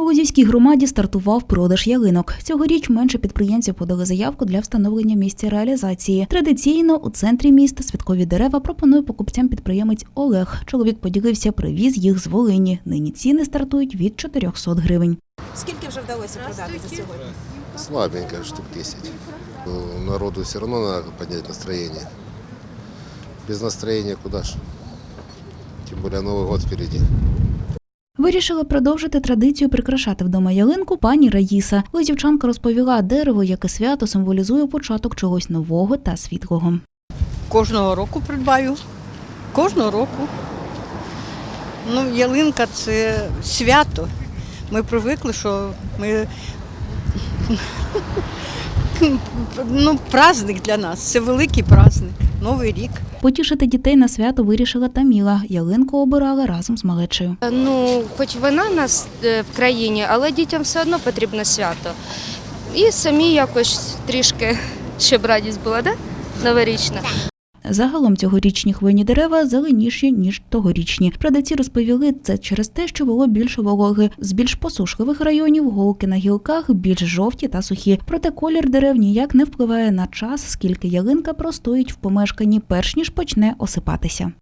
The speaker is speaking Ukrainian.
У Лозівській громаді стартував продаж ялинок. Цьогоріч менше підприємців подали заявку для встановлення місця реалізації. Традиційно у центрі міста святкові дерева пропонує покупцям підприємець Олег. Чоловік поділився, привіз їх з Волині. Нині ціни стартують від 400 гривень. Скільки вже вдалося продати за сьогодні? Слабенько, штук 10. Ну, Народу все равно надо поднять настроение. Без настроения куда ж? Тем более Новый год впереди. Вирішила продовжити традицію прикрашати вдома ялинку пані Раїса. Лозівчанка розповіла, дерево, як і свято, символізує початок чогось нового та світлого. Кожного року придбаю. Кожного року. Ну, ялинка це свято. Ми привикли, що ми. Ну, праздник для нас. Це великий праздник. Новий рік. Потішити дітей на свято вирішила Таміла. Ялинку обирала разом з малечею. Ну, хоч вона в нас е, в країні, але дітям все одно потрібно свято. І самі якось трішки, щоб радість була, да? Новорічна. Загалом цьогорічні хвойні дерева зеленіші ніж тогорічні. Продавці розповіли це через те, що було більше вологи. З більш посушливих районів голки на гілках більш жовті та сухі. Проте колір дерев ніяк не впливає на час, скільки ялинка простоїть в помешканні, перш ніж почне осипатися.